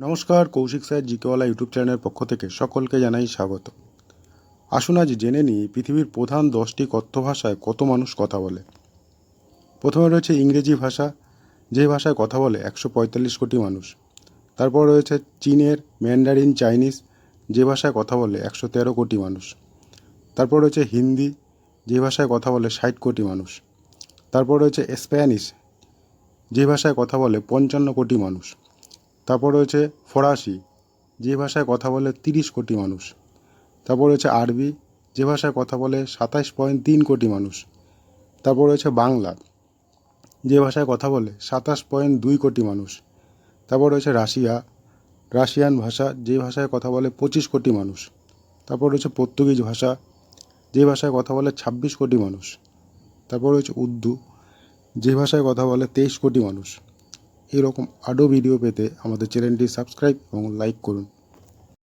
নমস্কার, Kaushik sir, জিকেওয়ালা YouTube চ্যানেলের পক্ষ থেকে সকলকে জানাই স্বাগত। আসুন আজ জেনে নিই পৃথিবীর প্রধান দশটি কথ্য ভাষায় কত মানুষ কথা বলে। প্রথমে রয়েছে ইংরেজি ভাষা, যে ভাষায় কথা বলে একশো পঁয়তাল্লিশ কোটি মানুষ। তারপর রয়েছে চীনের, ম্যান্ডারিন, চাইনিজ, যে ভাষায় কথা বলে একশো তেরো কোটি মানুষ। তারপর রয়েছে হিন্দি, যে ভাষায় কথা বলে ষাট কোটি মানুষ। তারপর রয়েছে স্প্যানিশ, যে ভাষায় কথা বলে পঞ্চান্ন কোটি মানুষ। তারপর রয়েছে ফরাসি, যে ভাষায় কথা বলে তিরিশ কোটি মানুষ। তারপর রয়েছে আরবি, যে ভাষায় কথা বলে সাতাশ পয়েন্ট তিন কোটি মানুষ। তারপর রয়েছে বাংলা, যে ভাষায় কথা বলে সাতাশ পয়েন্ট দুই কোটি মানুষ। তারপর রয়েছে রাশিয়া, রাশিয়ান ভাষা, যে ভাষায় কথা বলে পঁচিশ কোটি মানুষ। তারপর রয়েছে পর্তুগিজ ভাষা, যে ভাষায় কথা বলে ছাব্বিশ কোটি মানুষ। তারপর রয়েছে উর্দু, যে ভাষায় কথা বলে তেইশ কোটি মানুষ। এরকম আরও ভিডিও পেতে আমাদের চ্যানেলটি সাবস্ক্রাইব এবং লাইক করুন।